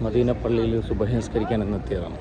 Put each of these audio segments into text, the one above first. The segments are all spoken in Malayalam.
മദീന പള്ളിയിൽ സുബഹിസ്കരിക്കാൻ എന്നെത്തിയതാണ്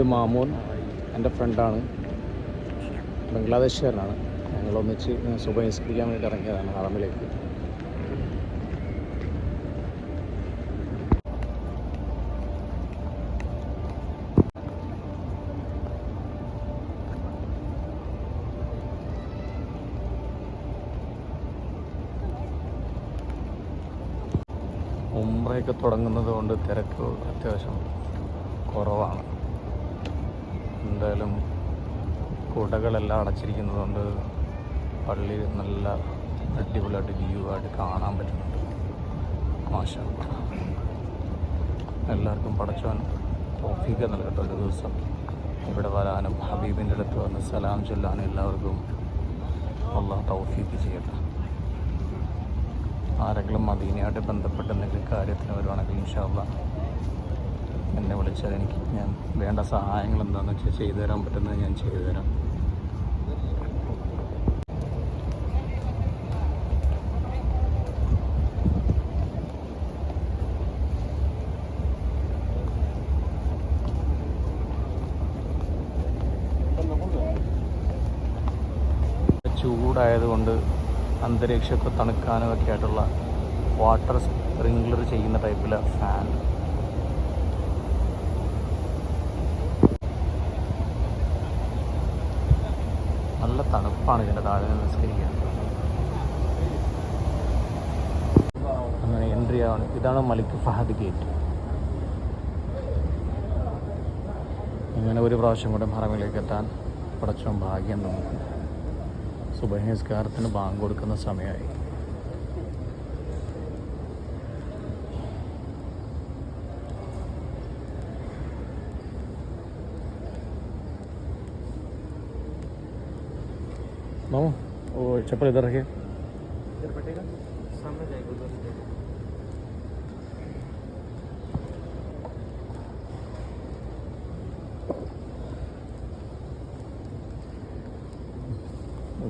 ഇത് മാമൂൻ എന്റെ ഫ്രണ്ടാണ്. ബംഗ്ലാദേശുകാരനാണ്. ഞങ്ങൾ ഒന്നിച്ച് സുബഹിസ്കരിക്കാൻ വേണ്ടി ഇറങ്ങിയതാണ് ഹറമിലേക്ക് ഉംറയൊക്കെ തുടങ്ങുന്നത് കൊണ്ട് തിരക്ക് അത്യാവശ്യം കുറവാണ്. എന്തായാലും കുടകളെല്ലാം അടച്ചിരിക്കുന്നത് കൊണ്ട് പള്ളി നല്ല അടിപൊളിയായിട്ട് വ്യൂ ആയിട്ട് കാണാൻ പറ്റുന്നുണ്ട്. മാഷ എല്ലാവർക്കും പടച്ചവൻ തോഫീക്ക് നൽകട്ടെ ഒരു ദിവസം. ഇവിടെ വരാനും ഹബീബിന്റെ അടുത്ത് വന്ന് സലാം ചൊല്ലാനും എല്ലാവർക്കും അള്ളാഹ് തൗഫീക്ക് ചെയ്യട്ടെ. ആരെങ്കിലും മദീനയായിട്ട് ബന്ധപ്പെട്ട എന്തെങ്കിലും കാര്യത്തിന് വരുവാണെങ്കിൽ ഇൻഷാല്ല എന്നെ വിളിച്ചാൽ എനിക്ക് ഞാൻ വേണ്ട സഹായങ്ങൾ എന്താണെന്ന് വെച്ചാൽ ചെയ്തു തരാൻ പറ്റുന്നത് ഞാൻ ചെയ്തു തരാം. ചൂടായതുകൊണ്ട് അന്തരീക്ഷമൊക്കെ തണുക്കാനും ഒക്കെ ആയിട്ടുള്ള വാട്ടർ സ്പ്രിങ്ക്ലർ ചെയ്യുന്ന ടൈപ്പിലെ ഫാൻ നല്ല തണുപ്പാണ് ഇതിന്റെ താഴെ നിന്ന് നിസ്കരിക്കാൻ അങ്ങനെ എൻട്രി ആണ്. ഇതാണ് മലിക് ഫഹദ് ഗേറ്റ് ഇങ്ങനെ ഒരു പ്രാവശ്യം കൂടെ ഹറമിലേക്ക് എത്താൻ പടച്ചോൻ ഭാഗ്യം നമുക്ക്. സുബഹിസ്കാരത്തിന് ബാങ്ക് കൊടുക്കുന്ന സമയമായി. मामू वो चप्पल इधर रखे इधर बटेगा सामने जाएगा उधर से जाएगा।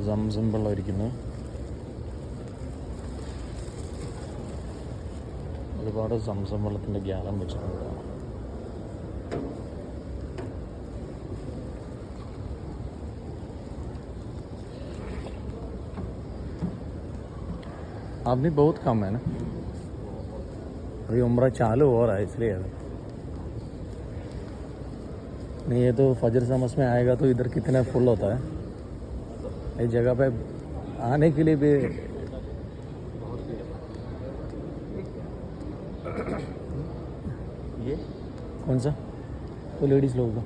സംസം വെള്ളം ഇരിക്കുന്നു ഒരുപാട് സംസം വെള്ളത്തിൻ്റെ ഗ്യാലം വെച്ചിട്ടുണ്ട് आदमी बहुत कम है ना। अभी उम्र चालू हो रहा है इसलिए। नहीं ये तो फजर समझ में आएगा तो इधर कितना फुल होता है। इस जगह पे आने के लिए भी ये? कौन सा? तो लेडीज़ लोग का।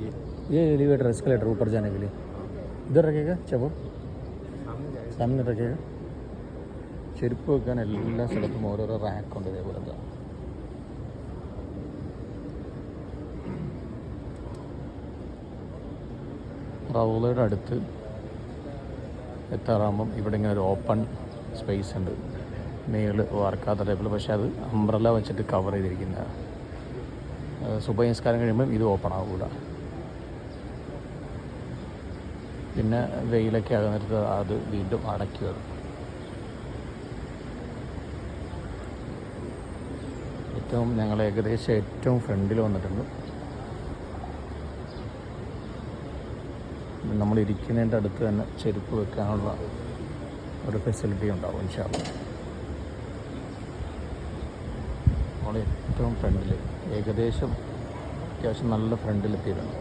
ये। ये एलिवेटर एस्केलेटर ऊपर जाने के लिए। इधर रखेगा चबो सामने रखेगा। ചെരുപ്പ് വെക്കാൻ എല്ലാ സ്ഥലത്തും ഓരോരോ റാക്ക് ഉണ്ട് ഇതേപോലത്തെ. റൗളയുടെ അടുത്ത് എത്താറാകുമ്പം ഇവിടെ ഇങ്ങനെ ഒരു ഓപ്പൺ സ്പേസ് ഉണ്ട്. മേൾ വാർക്കാത്ത ടൈപ്പിൽ പക്ഷേ അത് അംബ്രല വെച്ചിട്ട് കവർ ചെയ്തിരിക്കുന്ന സുബഹിസ്കാരം കഴിയുമ്പം ഇത് ഓപ്പൺ ആകൂല പിന്നെ വെയിലൊക്കെ ആകുന്നിടത്ത് അത് വീണ്ടും അടക്കി വരും ഏറ്റവും ഞങ്ങൾ ഏകദേശം ഏറ്റവും ഫ്രണ്ടിൽ വന്നിട്ടുണ്ട് നമ്മൾ ഇരിക്കുന്നതിന്റെ അടുത്ത് തന്നെ ചെരുപ്പ് വെക്കാനുള്ള ഒരു ഫെസിലിറ്റി ഉണ്ടാവും ഇൻഷാ നമ്മൾ ഏറ്റവും ഫ്രണ്ടിൽ ഏകദേശം അത്യാവശ്യം നല്ല ഫ്രണ്ടിലെത്തിയിട്ടുണ്ട്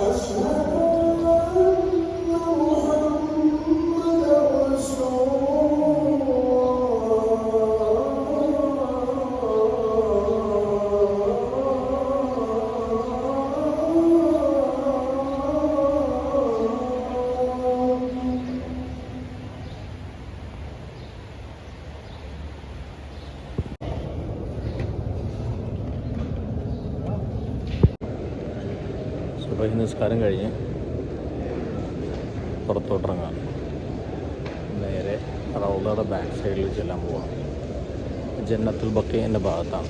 أشهد أن الله സുബഹി നിസ്കാരം കഴിഞ്ഞ് പുറത്തോട്ടിറങ്ങാം. നേരെ റൗദയുടെ ബാക്ക് സൈഡിൽ ചെല്ലാൻ പോവാം. ജന്നത്തുൽ ബക്കീന്റെ ഭാഗത്താണ്.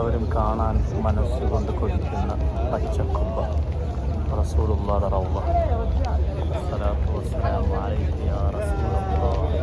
എല്ലാവരും കാണാൻ മനസ്സുകൊണ്ട് കൊതിക്കുന്ന പച്ചക്കുമ്പ റസൂലുള്ളാഹി റൗള. സ്വലാത്തു വസ്സലാമു അലൈക യാ റസൂലല്ലാഹ്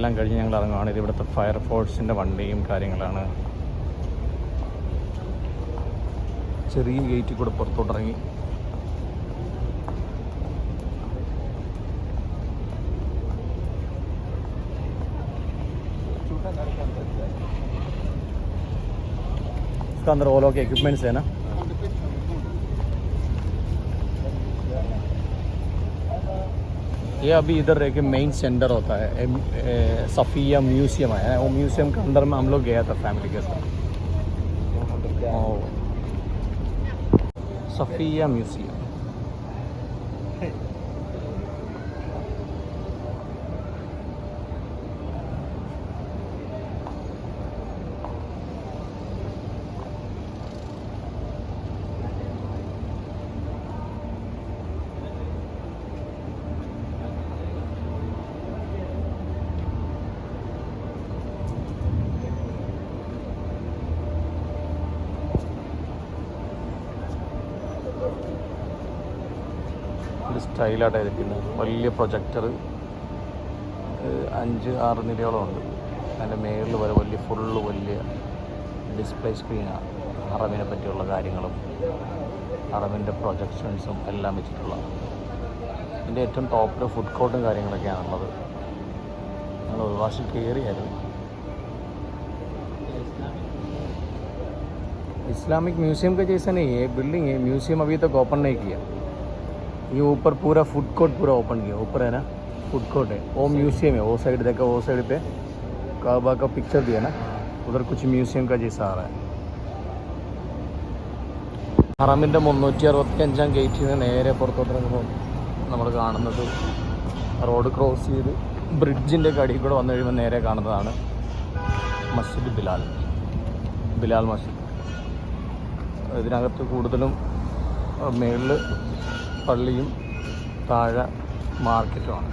അങ്ങനെ ഇതെല്ലാം കഴിഞ്ഞ് ഞങ്ങൾ ഇറങ്ങുകയാണ് ഇത് ഇവിടുത്തെ ഫയർഫോഴ്സിൻ്റെ വണ്ടിയും കാര്യങ്ങളാണ് ചെറിയ ഗേറ്റിൽ കൂടെ പുറത്തോട്ടിറങ്ങി छोटा गाड़ी का अंदर जाए इसका अंदर वो लोग इक्विपमेंट्स है ना ये अभी इधर एक मेन सेंटर होता है ए, ए, सफ़िया म्यूज़ियम है। वो म्यूज़ियम के अंदर में हम लोग गया था फैमिली के साथ। सफ़िया म्यूज़ियम സ്റ്റൈലായിട്ട് ചെയ്തിരിക്കുന്നത് വലിയ പ്രൊജക്ടർ അഞ്ച് ആറ് നിലയോളം ഉണ്ട് അതിൻ്റെ മേളിൽ വരെ വലിയ ഫുള്ള് വലിയ ഡിസ്പ്ലേ സ്ക്രീനാണ് അറബിനെ പറ്റിയുള്ള കാര്യങ്ങളും അറബിൻ്റെ പ്രൊജക്ഷൻസും എല്ലാം വെച്ചിട്ടുള്ള ഇതിൻ്റെ ഏറ്റവും ടോപ്പിൽ ഫുഡ് കോർട്ടും കാര്യങ്ങളൊക്കെയാണുള്ളത് ഞങ്ങൾ ഒരു പ്രാവശ്യം കയറിയായിരുന്നു इस्लामिक म्यूजियम के जैसा नहीं है बिल्डिंग है म्यूजियम अभी तक ओपन नहीं किया ये ऊपर पूरा फूड कोर्ट पूरा ओपन किया ऊपर है ना फूड कोर्ट है वो म्यूजियम है वो साइड देखा वो साइड पे काबा का पिक्चर दिया ना उधर कुछ म्यूजियम का जैसा आ रहा है ഹറമിൻ്റെ മുന്നൂറ്റി അറുപത്തി അഞ്ചാം ഗേറ്റിൽ നിന്ന് നേരെ പുറത്തോട്ട് ഇറങ്ങുമ്പോൾ നമ്മൾ കാണുന്നത് റോഡ് ക്രോസ് ചെയ്ത് ബ്രിഡ്ജിൻ്റെ കടിയിൽ കൂടെ വന്നു കഴിയുമ്പോൾ നേരെ കാണുന്നതാണ് മസ്ജിദ് ബിലാൽ ബിലാൽ മസ്ജിദ് ഇതിനകത്ത് കൂടുതലും മേളിൽ പള്ളിയും താഴ മാർക്കറ്റുമാണ്.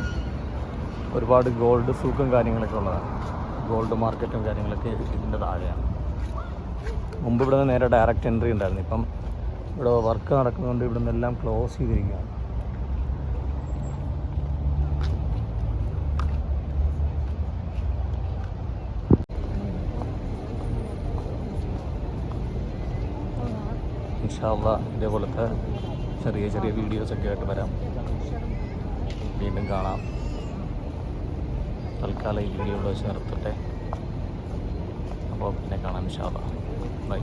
ഒരുപാട് ഗോൾഡ് സൂക്കും കാര്യങ്ങളൊക്കെ ഉള്ളതാണ്. ഗോൾഡ് മാർക്കറ്റും കാര്യങ്ങളൊക്കെ ഇതിന്റെ താഴെയാണ്. മുമ്പ് ഇവിടെ നിന്ന് നേരെ ഡയറക്റ്റ് എൻട്രി ഉണ്ടായിരുന്നു. ഇപ്പം ഇവിടെ വർക്ക് നടക്കുന്നതുകൊണ്ട് ഇവിടെ നിന്നെല്ലാം ക്ലോസ് ചെയ്തിരിക്കുകയാണ്. ഇൻഷാല്ല ഇതേപോലത്തെ ചെറിയ ചെറിയ വീഡിയോസൊക്കെ ആയിട്ട് വരാം. വീണ്ടും കാണാം. തൽക്കാലം ഈ വീഡിയോ ഇവിടെ വെച്ച് നിർത്തട്ടെ. അപ്പോൾ പിന്നെ കാണാം ഇൻഷാള്ള ബൈ.